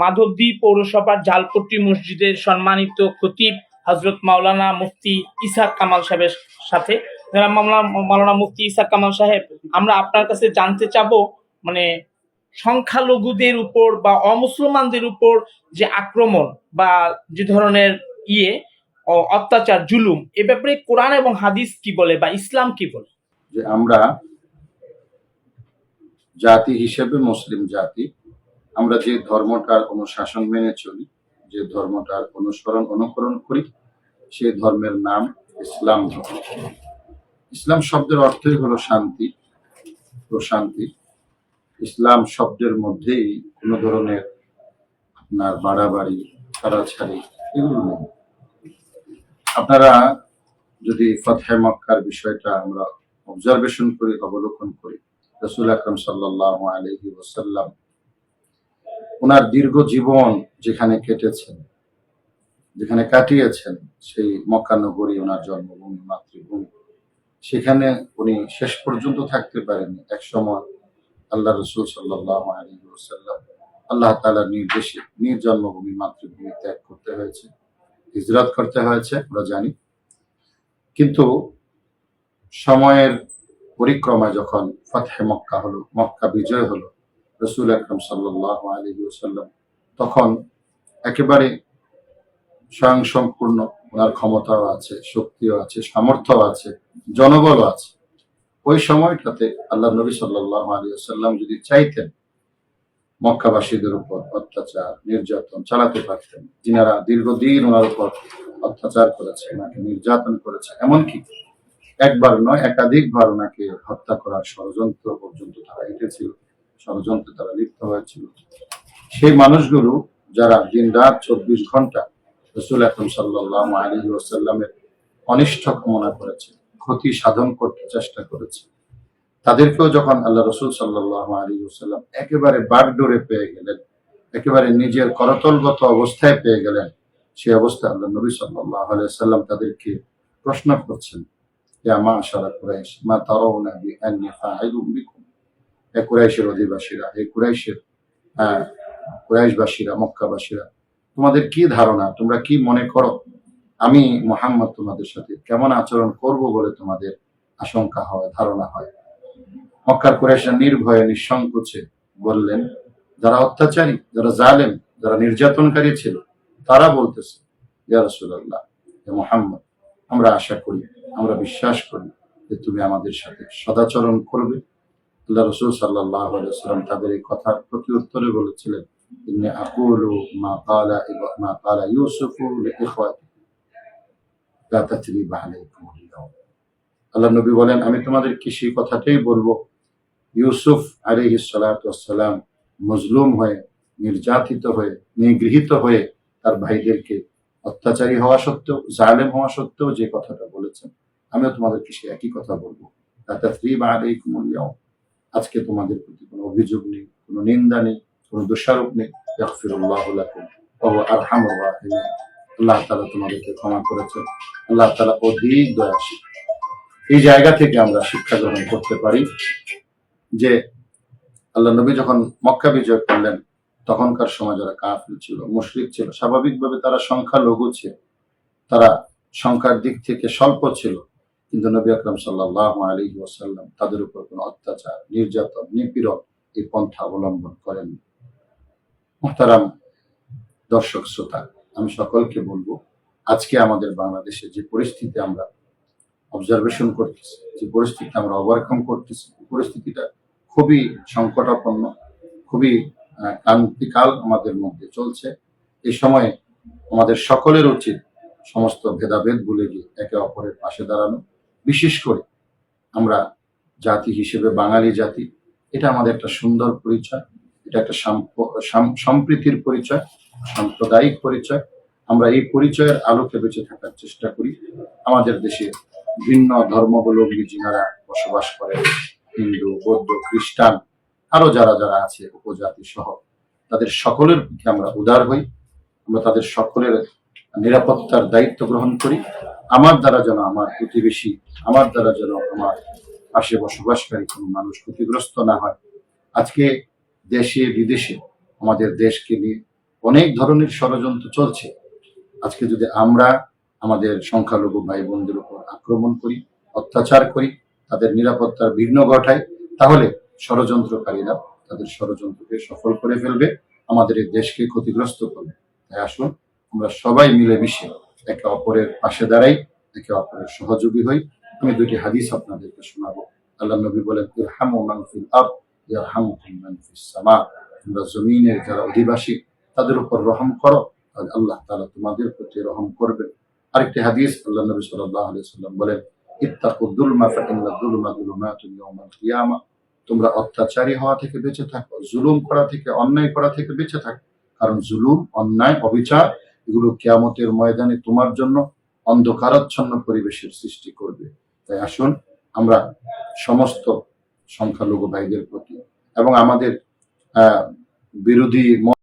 মাধবদী পৌরসভার জালপট্টি মসজিদের সম্মানিত খতিব হজরত মাওলানা মুফতি ইসাক কামাল সাহেবের সাথে। মাওলানা মুফতি ইসাক কামাল সাহেব, আমরা আপনার কাছে জানতে চাবো মানে সংখ্যালঘুদের উপর বা অমুসলমানদের উপর যে আক্রমণ বা যে ধরনের ইয়ে অত্যাচার, জুলুম, এ ব্যাপারে কোরআন এবং হাদিস কি বলে বা ইসলাম কি বলে? যে আমরা জাতি হিসেবে মুসলিম জাতি আমরা যে ধর্মটার অনুশাসন মেনে চলি, যে ধর্মটার অনুসরণ অনুকরণ করি সেই ধর্মের নাম ইসলাম ধর্ম। ইসলাম শব্দের অর্থই হলো শান্তি, প্রশান্তি। ইসলাম শব্দের মধ্যেই কোনো ধরনের আপনার বাড়াবাড়ি, ছাড়াছাড়ি এগুলো নেই। আপনারা যদি ফতহে মক্কার বিষয়টা আমরা অবজারভেশন করি, অবলোকন করি, রসুল আকরম সাল্লাহ আলহি ওসাল্লাম ওনার দীর্ঘ জীবন যেখানে কেটেছেন, যেখানে কাটিয়েছেন, সেই মক্কা নগরী ওনার জন্মভূমি, মাতৃভূমি। সেখানে উনি শেষ পর্যন্ত থাকতে পারেননি। এক সময় আল্লাহ রসুল সাল্লাহ আল্লাহ তালার নির্দেশে নিজ জন্মভূমি মাতৃভূমি ত্যাগ করতে হয়েছে, হিজরত করতে হয়েছে, আমরা জানি। কিন্তু সময়ের পরিক্রমায় যখন ফতহে মক্কা হলো, মক্কা বিজয় হলো রসুল আকরম সাল্লাহ আলী সাল্লাম তখন একেবারে স্বয়ং সম্পূর্ণ ওনার ক্ষমতাও আছে, শক্তিও আছে সামর্থ্য আছে, জনবলও আছে। ওই সময়টাতে আল্লাহ নবী সাল্লাহ আলী সাল্লাম যদি চাইতেন, মক্কাবাসীদের উপর অত্যাচার, নির্যাতন চালাতে পারতেন, যিনারা দীর্ঘদিন ওনার উপর অত্যাচার করেছে, ওনাকে নির্যাতন করেছে, এমনকি একবার নয়, একাধিকবার ওনাকে হত্যা করার ষড়যন্ত্র পর্যন্ত তারা এঁটেছিল। ষড়যন্ত্রে তারা লিপ্ত হয়েছিল। সেই মানুষগুলো যারা দিন রাত চব্বিশ ঘণ্টা রসুল আকরম সাল্লাহ আলী ওসাল্লামের অনিষ্ট কামনা করেছে, ক্ষতি সাধন করতে চেষ্টা করেছে, তাদেরকেও যখন আল্লাহ রসুল সাল্লাহ আলী ওসাল্লাম একেবারে বাগডোরে পেয়ে গেলেন, একেবারে নিজের করতলগত অবস্থায় পেয়ে গেলেন, সেই অবস্থায় আল্লাহ নবী সাল্লাহ সাল্লাম তাদেরকে প্রশ্ন করছেন, ইয়া মাশারা কুরাইশ, মা তারাউনা বিআন্নি ফাইলুম বিকুম? কুরাইশের অধিবাসীরা হে কুরাইশের কুরাইশবাসীরা, মক্কাবাসীরা, তোমাদের কি ধারণা? তোমরা কি মনে করো? আমি মোহাম্মদ তোমাদের সাথে কেমন আচরণ করব বলে তোমাদের আশঙ্কা হয়, ধারণা হয়? মক্কার কুরাইশরা নির্ভয়ে, নিঃসংকোচে বললেন, যারা অত্যাচারী, যারা জালেম, যারা নির্যাতনকারী ছিল, তারা বলতেছে, ইয়া রাসূলুল্লাহ, হে মোহাম্মদ, আমরা আশা করি, আমরা বিশ্বাস করি যে তুমি আমাদের সাথে সদাচরণ করবে আল্লাহ রসুল সাল্লাহ সাল্লাম তাদের এই কথার প্রতি উত্তরে বলেছিলেন, ইন্নি আকুলু মা কালা মা কালা ইউসুফু লা আলাইকুম আল্লাহ নবী বলেন, আমি তোমাদেরকে সেই কথাটাই বলব। ইউসুফ আলাইহিস সালাতু মজলুম হয়ে, নির্যাতিত হয়ে, নিগৃহীত হয়ে তার ভাইদেরকে অত্যাচারী হওয়া সত্ত্বেও, জালেম হওয়া সত্ত্বেও যে কথাটা বলেছেন, আমিও তোমাদেরকে সে একই কথা বলব। তাতে ফ্রি বা আজকে তোমাদের প্রতি কোনো অভিযোগ নেই, কোনো নিন্দা নেই, কোনো দোষারোপ নেই। ইয়াগফিরুল্লাহু লাকুম ওয়া আরহামুর আল্লাহ তাআলা তোমাদেরকে ক্ষমা করেছেন। আল্লাহ তাআলা অধিক দয়াশীল। এই জায়গা থেকে আমরা শিক্ষা গ্রহণ করতে পারি যে আল্লাহ নবী যখন মক্কা বিজয় করলেন, তখনকার সময় যারা কাফির ছিল, মুশরিক ছিল, স্বাভাবিকভাবে তারা সংখ্যা লঘু ছিল, তারা সংখ্যার দিক থেকে স্বল্প ছিল। কিন্তু নবী আকরম সাল্লাহ আলী ওসাল্লাম তাদের উপর কোনো অত্যাচার, নির্যাতন, নিপীড়ন এই পন্থা অবলম্বন করেন মোহতারাম দর্শক শ্রোতা, আমি সকলকে বলব, আজকে আমাদের বাংলাদেশে যে পরিস্থিতি আমরা অবজারভেশন করতেছি, যে পরিস্থিতি আমরা ওভারকাম করতেছি পরিস্থিতিটা খুবই সংকটাপন্ন, খুবই ক্রান্তিকাল আমাদের মধ্যে চলছে। এই সময়ে আমাদের সকলের উচিত সমস্ত ভেদাভেদ ভুলে গিয়ে একে অপরের পাশে দাঁড়ানো। বিশেষ করে আমরা জাতি হিসেবে, বাঙালি জাতি, এটা আমাদের একটা সুন্দর পরিচয়, এটা একটা সাম্প- সাম- সম্প্রীতির পরিচয়, সাম্প্রদায়িক পরিচয়। আমরা এই পরিচয়ের আলোকে বেঁচে থাকার চেষ্টা করি। আমাদের দেশে ভিন্ন ধর্মাবলম্বী যিনারা বসবাস করেন, হিন্দু, বৌদ্ধ, খ্রিস্টান, আরও যারা যারা আছে উপজাতি সহ, তাদের সকলের প্রতি আমরা উদার হই। আমরা তাদের সকলের নিরাপত্তার দায়িত্ব গ্রহণ করি। আমার দ্বারা যেন আমার প্রতিবেশী, আমার দ্বারা যেন আমার পাশে বসবাসকারী কোনো মানুষ ক্ষতিগ্রস্ত না হয়। আজকে দেশে, বিদেশে আমাদের দেশকে নিয়ে অনেক ধরনের ষড়যন্ত্র চলছে। আজকে যদি আমরা আমাদের সংখ্যালঘু ভাই বোনদের উপর আক্রমণ করি, অত্যাচার করি, তাদের নিরাপত্তার বিঘ্ন ঘটাই, তাহলে ষড়যন্ত্রকারীরা তাদের ষড়যন্ত্রকে সফল করে ফেলবে, আমাদের এই দেশকে ক্ষতিগ্রস্ত করবে। তাই আসুন, আমরা সবাই মিলেমিশে একে অপরের পাশে দাঁড়াই, একে অপরের সহযোগী হই। আমি দুটি হাদিস আপনাদেরকে শোনাবো। আল্লাহ নবী বলেন, ইরহামু মান ফিল আরদ, ইয়ারহামুকুম মান ফিস সামা। তোমরা জমিনের যারা অধিবাসী, তাদের উপর রহম করো তাহলে আল্লাহ তাআলা তোমাদের প্রতি রহম করবেন। আরেকটি হাদিস আল্লাহ নবী সাল্লাল্লাহু আলাইহি সাল্লাম বলেন, ইত্তাকু যুলমা ফাইন্না যুলমা যুলুমাতুন ইয়াউমাল কিয়ামা। তোমরা অত্যাচারী হওয়া থেকে বেঁচে থাকো, জুলুম করা থেকে, অন্যায় করা থেকে বেঁচে থাকো। কারণ জুলুম, অন্যায়, অবিচার এগুলো কেয়ামতের ময়দানে তোমার জন্য অন্ধকারাচ্ছন্ন পরিবেশের সৃষ্টি করবে। তাই আসুন, আমরা সমস্ত সংখ্যালঘু ভাইদের প্রতি এবং আমাদের বিরোধী